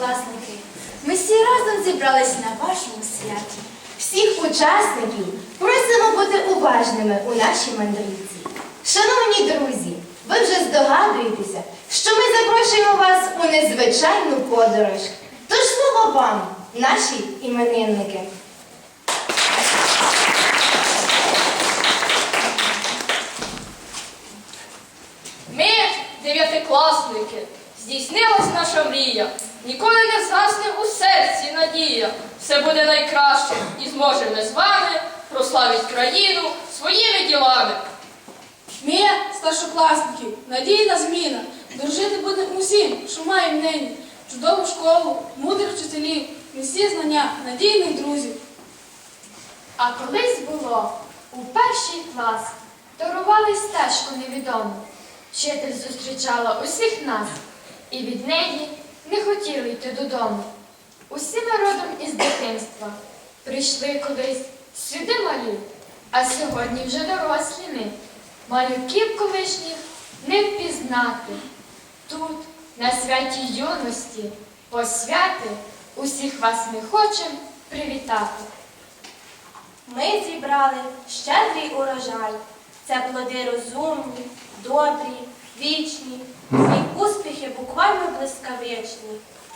першокласники! Ми всі разом зібрались на вашому святі. Всіх учасників просимо бути уважними у нашій мандрівці. Шановні друзі, ви вже здогадуєтеся, що ми запрошуємо вас у незвичайну подорож. Тож слово вам, наші іменинники. Ми, дев'ятикласники, здійснилась наша мрія. Ніколи не згасне у серці надія. Все буде найкраще і зможемо ми з вами прославити країну своїми ділами. Ми, старшокласники, надійна зміна. Дружити будемо усім, що маємо нині. Чудову школу, мудрих вчителів, місці знання, надійних друзів. А колись було у перший клас дарували стежку невідому. Вчитель зустрічала усіх нас, і від неї не хотіли йти додому. Усі ми родом із дитинства прийшли колись сюди малі, а сьогодні вже дорослі ми. Малюків колишніх не впізнати. Тут, на святі юності, посвяти, усіх вас ми хочемо привітати. Ми зібрали щедрий урожай. Це плоди розумні, добрі, вічні, і успіхи буквально блискавичні.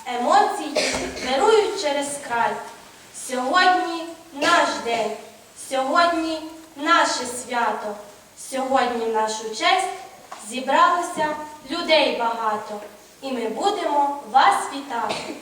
Емоції вирують через край. Сьогодні наш день, сьогодні наше свято. Сьогодні нашу честь зібралося людей багато, і ми будемо вас вітати.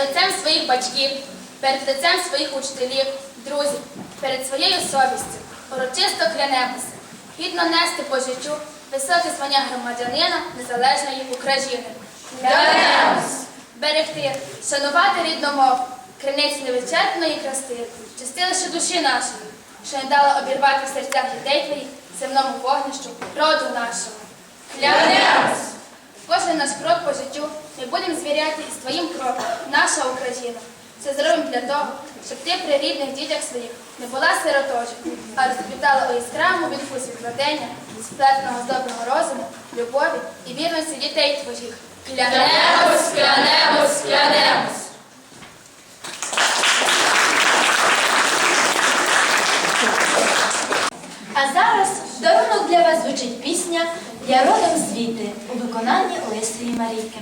Лицем своїх батьків, перед лицем своїх учителів, друзів, перед своєю совістю, урочисто клянемося, гідно нести по життю високе звання громадянина незалежної України. Клянемось! Берегти, шанувати рідну мову, криниць невичерпної краси, чистилище душі нашої, що не дала обірвати в серцях дітей твоїх земному вогнищу роду нашого. Клянемось! Кожен наш крок по життю ми будемо звіряти із твоїм кроком, наша Україна. Це зробимо для того, щоб ти при рідних дітях своїх не була сироточою, а розквітала у яскравому вінку світлодення, сплетеного з доброго розуму, любові і вірності дітей твоїх. Клянемось, клянемось, клянемось! А зараз дарунок для вас звучить пісня я родом звідти у виконанні Олесії Марійки.